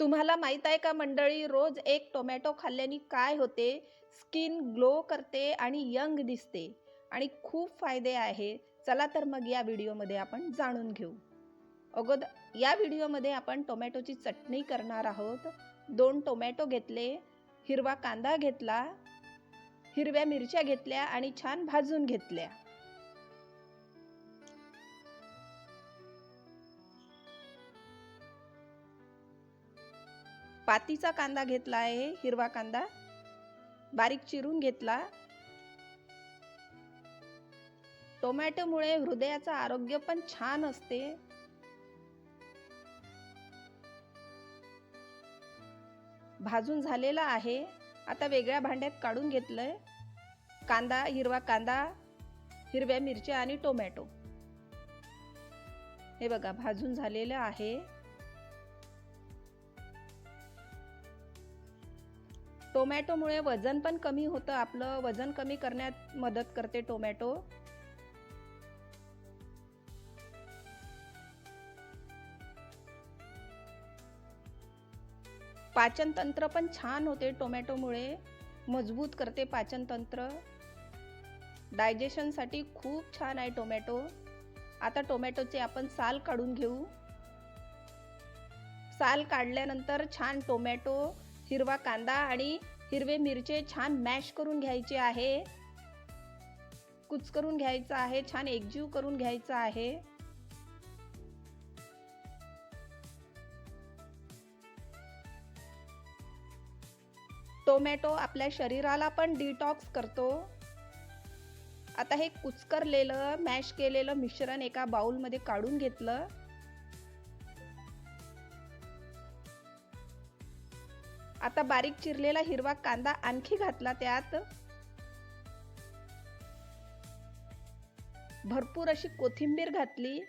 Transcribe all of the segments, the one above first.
तुम्हाला माहीत आहे का मंडळी रोज एक टोमॅटो खाल्ल्याने काय होते? स्किन ग्लो करते आणि यंग दिसते. आणि खूप फायदे आहे. चला तर मग या व्हिडिओमध्ये आपण जाणून घेऊ. अगोदर या व्हिडिओमध्ये आपण टोमॅटोची चटणी करणार आहोत. दोन टोमॅटो घेतले हिरवा कांदा घेतला हिरव्या मिरच्या घेतल्या आणि छान भाजून घेतल्या. पातीचा कांदा घेतला आहे हिरवा कांदा. बारीक चिरून घेतला. टोमॅटोमुळे हृदयाचं आरोग्य पण छान असते. भाजून झालेला आहे. आता वेगळ्या भांड्यात काढून घेतलंय. कांदा हिरवा कांदा हिरव्या मिरच्या आणि टोमॅटो. हे बघा भाजून झालेलं आहे. टोमॅटोमुळे वजन पण कमी होतं आपलं वजन कमी करण्यात मदत करते टोमॅटो. पाचनतंत्र पण छान होते टोमॅटोमुळे मजबूत करते पाचनतंत्र. डायजेशनसाठी खूप छान आहे टोमॅटो. आता टोमॅटोचे आपण साल काढून घेऊ. साल काढल्यानंतर छान टोमॅटो हिरवा कांदा आणि हिरवे मिरचे छान मॅश करून घ्यायचे आहे. कुचकरून घ्यायचं आहे छान एकजीव करून घ्यायचं आहे. टोमॅटो आपल्या शरीराला पण डिटॉक्स करतो. आता हे कुचकरलेलं मॅश केलेलं मिश्रण एका बाउलमध्ये काढून घेतलं. आता बारीक चिरलेला हिरवा कांदा आणखी घातला त्यात. भरपूर अशी कोथिंबीर घातली.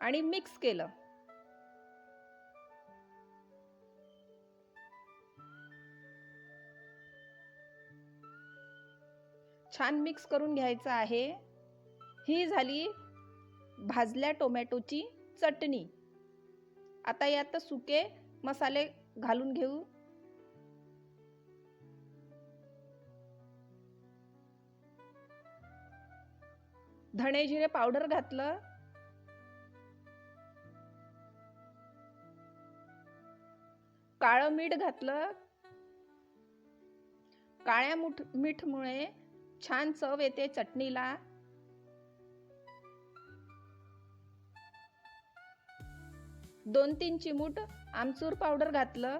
आणि मिक्स केलं. छान मिक्स करून घ्यायचं आहे. ही झाली भाजल्या टोमॅटोची. चटणी. आता यात सुके मसाले घालून घेऊ. धणे जिरे पावडर घातलं. काळं मीठ घातलं. काळ्या मीठमुळे छान चव येते चटणीला. दोन तीन चिमूट आमचूर पावडर घातलं.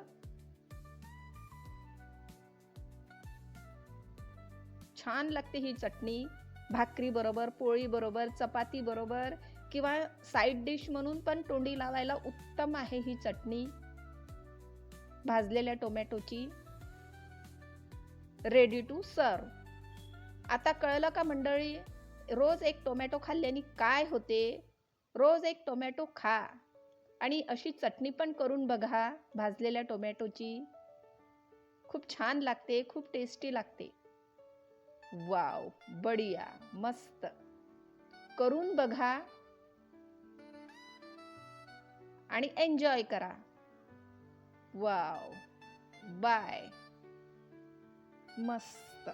छान लागते ही चटणी. भाकरी बरोबर पोळी बरोबर चपाती बरोबर किंवा साईड डिश म्हणून पण तोंडी लावायला उत्तम आहे ही चटणी. भाजलेल्या टोमॅटोची. रेडी टू सर्व आता कळलं का मंडळी रोज एक टोमॅटो खाल्ल्याने काय होते? रोज एक टोमॅटो खा. आणि अशी चटणी पण करून बघा भाजलेल्या टोमॅटोची. खूप छान लागते खूप टेस्टी लागते. वाव बढिया मस्त. करून बघा. आणि एन्जॉय करा. वाव बाय मस्त.